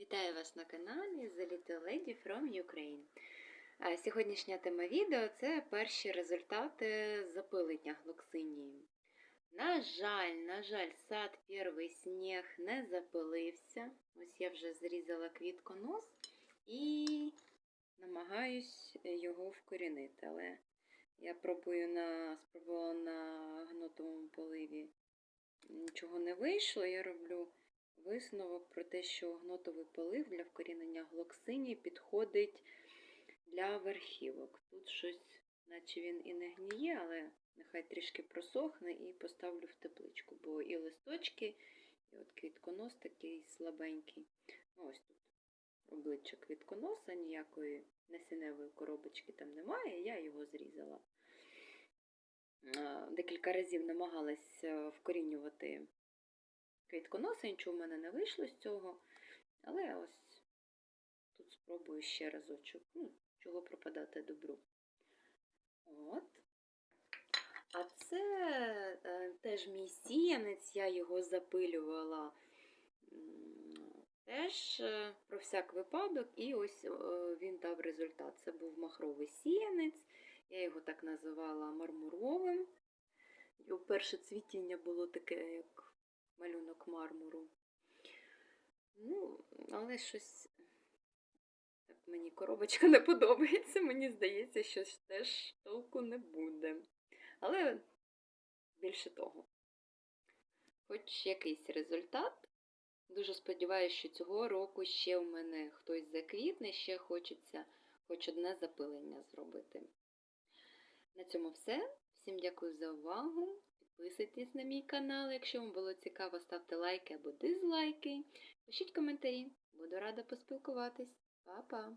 Вітаю вас на каналі The Little Lady from Ukraine. Сьогоднішня тема відео це перші результати запилення глоксинії. На жаль, на жаль, сад перший сніг не запилився. Ось я вже зрізала квітконос і намагаюсь його вкорінити. Але я пробую на, спробувала на гнотовому поливі. Нічого не вийшло. Я роблю висновок про те, що гнотовий полив для вкорінення глоксині підходить для верхівок. Тут щось, наче він і не гніє, але нехай трішки просохне і поставлю в тепличку, бо і листочки, і от квітконос такий слабенький. Ну, ось тут обличчя квітконоса, ніякої насінневої коробочки там немає, я його зрізала. Декілька разів намагалась е, вкорінювати квітконоса, нічого в мене не вийшло з цього. Але ось тут спробую ще разочок. Ну, чого пропадати добру. От. А це е, теж мій сіянець, я його запилювала теж е, про всяк випадок, і ось е, він дав результат. Це був махровий сіянець, я його так називала мармуровим. Його перше цвітіння було таке, як малюнок мармуру. Ну, але щось так мені коробочка не подобається. Мені здається, що теж толку не буде. Але більше того, хоч якийсь результат. Дуже сподіваюся, що цього року ще в мене хтось заквітне, ще хочеться хоч одне запилення зробити. На цьому все. Всім дякую за увагу. Підписуйтесь на мій канал, якщо вам було цікаво, ставте лайки або дизлайки. Пишіть коментарі, буду рада поспілкуватись. Па-па!